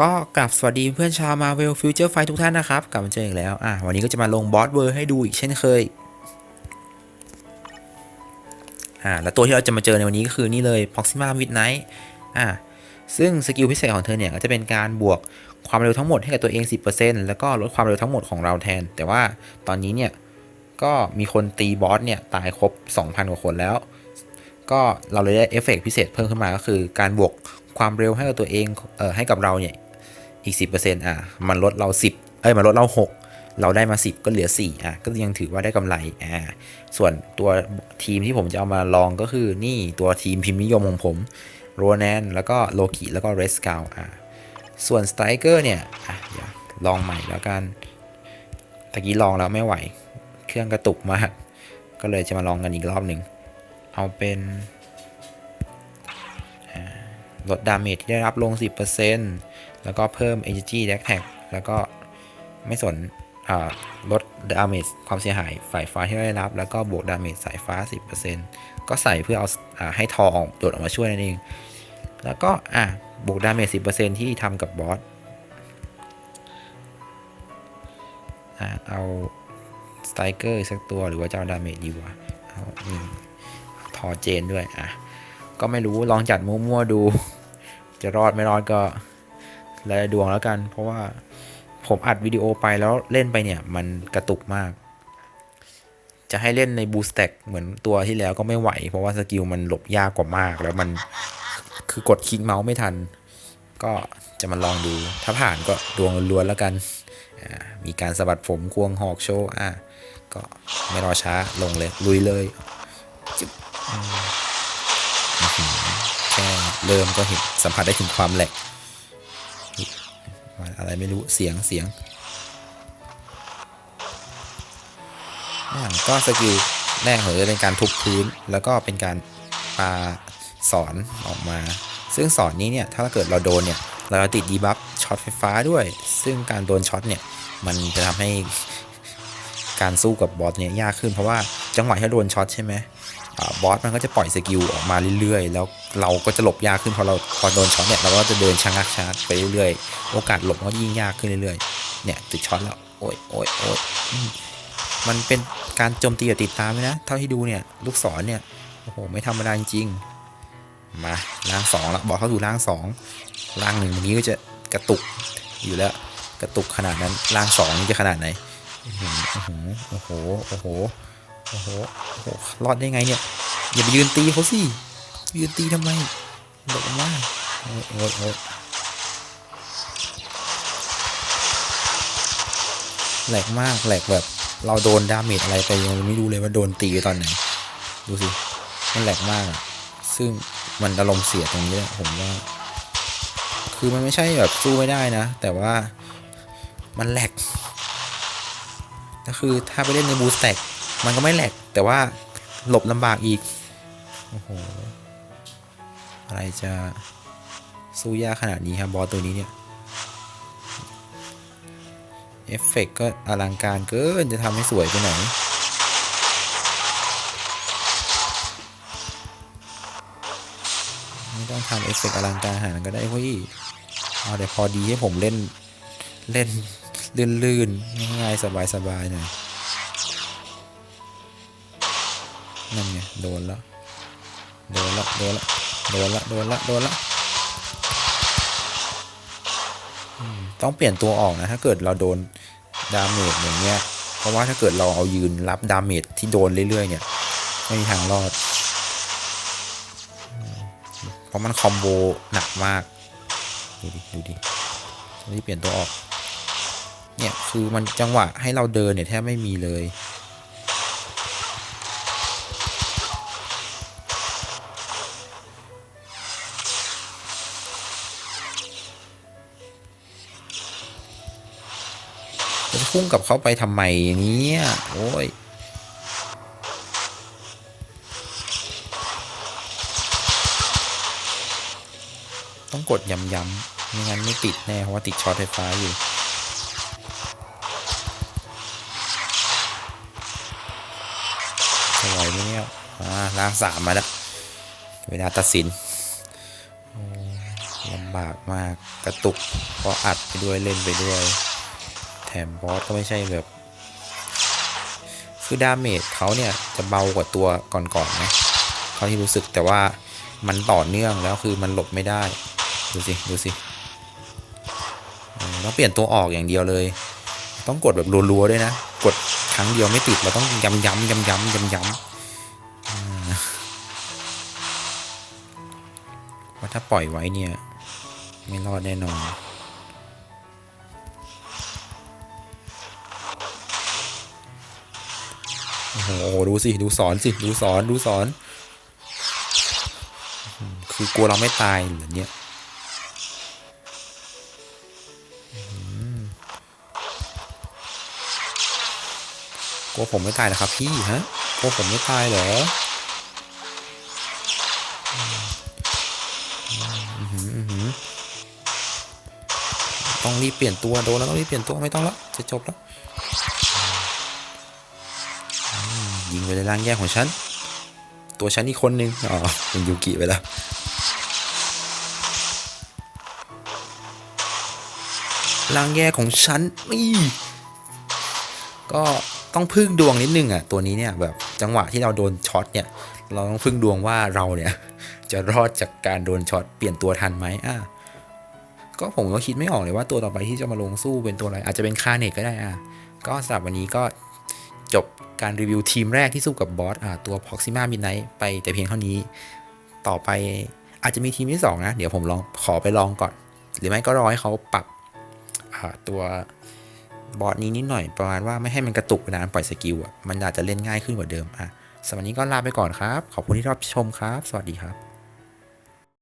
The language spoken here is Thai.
ก็กลับสวัสดีเพื่อนชาวมาเวลฟิวเจอร์ไฟทุกท่านนะครับ กลับมาเจออีกแล้ว อะ วันนี้ก็จะมาลงบอสเวอร์ให้ดูอีกเช่นเคย อ่า แล้วตัวที่เราจะมาเจอในวันนี้ก็คือนี่เลย Proxima Midnight อ่า ซึ่งสกิลพิเศษของเธอเนี่ย ก็จะเป็นการบวกความเร็วทั้งหมดให้กับตัวเอง 10%แล้วก็ลดความเร็วทั้งหมดของเราแทน แต่ว่าตอนนี้เนี่ย ก็มีคนตีบอสเนี่ยตายครบ 2,000 กว่าคนแล้ว ก็เราเลยได้เอฟเฟกต์พิเศษเพิ่มขึ้นมาก็คือการบวกความเร็วให้กับตัวเอง เอ่อ ให้กับเราเนี่ย อีก 10%อะมันลดเรา 10 เอ้ยมันลดเรา 6 เราได้มา 10 ก็เหลือ 4 อะ ก็ยังถือว่าได้กำไรอ่าส่วนตัวทีมที่ผมจะเอามาลองก็คือนี่ตัวทีมพิมพ์นิยมของผมโรแนนแล้วก็โลกิแล้วก็เรสกาวอ่าส่วนสไตรเกอร์เนี่ยอะเดี๋ยวลองใหม่แล้วกันตะกี้ลองแล้วไม่ไหว เครื่องกระตุกมาก ก็เลยจะมาลองกันอีกรอบหนึ่ง เอาเป็นลดดาเมจที่ได้รับลง 10% แล้วก็เพิ่ม energy d a t a g แล้วก็ไม่สนลดดาเมจความเสียหายฝ่ายฟ้าที่ได้รับ แล้วก็บวกดาเมจสายฟ้า 10%ก็ใส่เพื่อเอาอาให้ทอออกโดดออกมาช่วยนั่นเอง แล้วก็อะบวกดาเมจ10%ที่ทำกับบอสอะเอาสไตรเกอร์สักตัวหรือว่าจะเอาดาเมจดีวะเอาทอเจนด้วยอะก็ไม่รู้ลองจัดมั่วๆดู จะรอดไม่รอดก็ แล้วแต่ดวงแล้วกัน เพราะว่าผมอัดวิดีโอไปแล้วเล่นไปเนี่ยมันกระตุกมาก จะให้เล่นในบูสแต็กเหมือนตัวที่แล้วก็ไม่ไหว เพราะว่าสกิลมันหลบยากกว่ามาก แล้วมันคือกดคลิกเมาส์ไม่ทัน ก็จะมาลองดู ถ้าผ่านก็ดวงล้วนแล้วกัน มีการสะบัดผมควงหอกโชว์อะก็ไม่รอช้าลงเลย ลุยเลยแค่เริ่มก็เห็นสัมผัสได้ถึงความแหลก อะไรไม่รู้เสียงเสียงอ่าก็สกิลแรกของเธอเป็นการทุบพื้น แล้วก็เป็นการปาสอนออกมา ซึ่งสอนนี้เนี่ยถ้าเกิดเราโดนเนี่ยเราจะติดดีบัฟช็อตไฟฟ้าด้วย ซึ่งการโดนช็อตเนี่ยมันจะทำให้การสู้กับบอสเนี่ยยากขึ้นเพราะว่าจังหวะที่โดนช็อตใช่ไหม บอสมันก็จะปล่อยสกิลออกมาเรื่อยๆ แล้วเราก็จะหลบยากขึ้นพอเราพอโดนช็อตเนี่ยเราก็จะเดินชะงักชาร์จไปเรื่อยๆ โอกาสหลบก็ยิ่งยากขึ้นเรื่อยๆ เนี่ยติดช็อตแล้ว โอ้ยโอ้ยโอ้ยมันเป็นการโจมตีแบบติดตามเลยนะ เท่าที่ดูเนี่ยลูกศรเนี่ยโอ้โหไม่ธรรมดาจริงๆมาล่างสองแล้วบอกเขาสู่ล่างสองล่างหนึ่งนี้ก็จะกระตุกอยู่แล้วกระตุกขนาดนั้นล่างสองนี่จะขนาดไหนอื้อหือโอ้โหโอ้โห โอ้โหโอ้โหรอดได้ไงเนี่ย อย่าไปยืนตีเขาสิ ยืนตีทำไมหลบมาโอ้โอ้โอ้แหลกมากแหลกแบบ เราโดนดาเมจอะไรไปยังไม่รู้เลยว่าโดนตีตอนไหน ดูสิ มันแหลกมากอะซึ่งมันอารมณ์เสียตรงนี้แหละผมว่า คือมันไม่ใช่แบบสู้ไม่ได้นะ แต่ว่ามันแหลกก็คือถ้าไปเล่นในบูสแต็ก มันก็ไม่แหลกแต่ว่าหลบลำบากอีก โอ้โห อะไรจะสู้ยากขนาดนี้ครับบอสตัวนี้เนี่ย เอฟเฟกต์ก็อลังการเกินจะทำให้สวยไปไหนไม่ต้องทำเอฟเฟกต์อลังการขนาดนั้นก็ได้เว้ยเอาแต่พอดีให้ผมเล่น เล่นลื่นๆง่ายๆสบายๆหน่อย นั่นไงโดนแล้วโดนละโดนละโดนละโดนละโดนละต้องเปลี่ยนตัวออกนะ ถ้าเกิดเราโดนดาเมจอย่างเงี้ย เพราะว่าถ้าเกิดเราเอายืนรับดาเมจที่โดนเรื่อยๆเนี่ย ไม่มีทางรอด เพราะมันคอมโบหนักมาก ดูดิ ดูดิตอนี่เปลี่ยนตัวออก เนี่ย คือมันจังหวะให้เราเดินเนี่ยแทบไม่มีเลย จะพุ่งกับเขาไปทำไมอย่างเนี้ยโอ้ยต้องกดย้ำๆไม่งั้นไม่ติดแน่เพราะว่าติดช็อตไฟฟ้าอยู่จะไหวไหมเนี่ยอ่าล่างสามมาแล้ว เวลาตัดสินลำำบากมากกระตุกเพราะอัดไปด้วยเล่นไปด้วย แถมบอสก็ไม่ใช่แบบ คือดาเมจเขาเนี่ยจะเบากว่าตัวก่อนๆนะเขาที่รู้สึกแต่ว่ามันต่อเนื่องแล้วคือมันหลบไม่ได้ ดูสิ ดูสิต้องเปลี่ยนตัวออกอย่างเดียวเลย ต้องกดแบบรัวๆด้วยนะ กดครั้งเดียวไม่ติดเราต้องย้ำย้ำย้ำย้ำย้ำย้ำอ่าว่าถ้าปล่อยไว้เนี่ย ไม่รอดแน่นอน โอ้โหดูสิ ดูสอนสิ ดูสอน ดูสอน คือกลัวเราไม่ตายเหรอเนี่ยกลัวผมไม่ตายเหรอครับพี่ฮะกลัวผมไม่ตายเหรอต้องรีบเปลี่ยนตัวโดนแล้วต้องรีบเปลี่ยนตัวไม่ต้องแล้วจะจบแล้ว ยิงไปในร่างแยกของฉัน ตัวฉันอีกคนนึงอ๋อเป็นยูกิไปแล้วร่างแยกของฉันนี่ก็ต้องพึ่งดวงนิดนึงอะตัวนี้เนี่ยแบบจังหวะที่เราโดนช็อตเนี่ย เราต้องพึ่งดวงว่าเราเนี่ย จะรอดจากการโดนช็อตเปลี่ยนตัวทันไหมอะก็ผมก็คิดไม่ออกเลยว่าตัวต่อไปที่จะมาลงสู้เป็นตัวอะไร อาจจะเป็นคาเนตก็ได้อะก็สำหรับวันนี้ก็ จบการรีวิวทีมแรกที่สู้กับบอสตัว Proxima Midnight ไปแต่เพียงเท่านี้ ต่อไปอาจจะมีทีมที่ 2 นะ เดี๋ยวผมลองขอไปลองก่อน หรือไม่ก็รอให้เขาปรับตัวบอสนี้นิดหน่อยประมาณว่าไม่ให้มันกระตุกเวลาปล่อยสกิลอะมันอาจจะเล่นง่ายขึ้นกว่าเดิมอะสำหรับวันนี้ก็ลาไปก่อนครับ ขอบคุณที่รับชมครับ สวัสดีครับ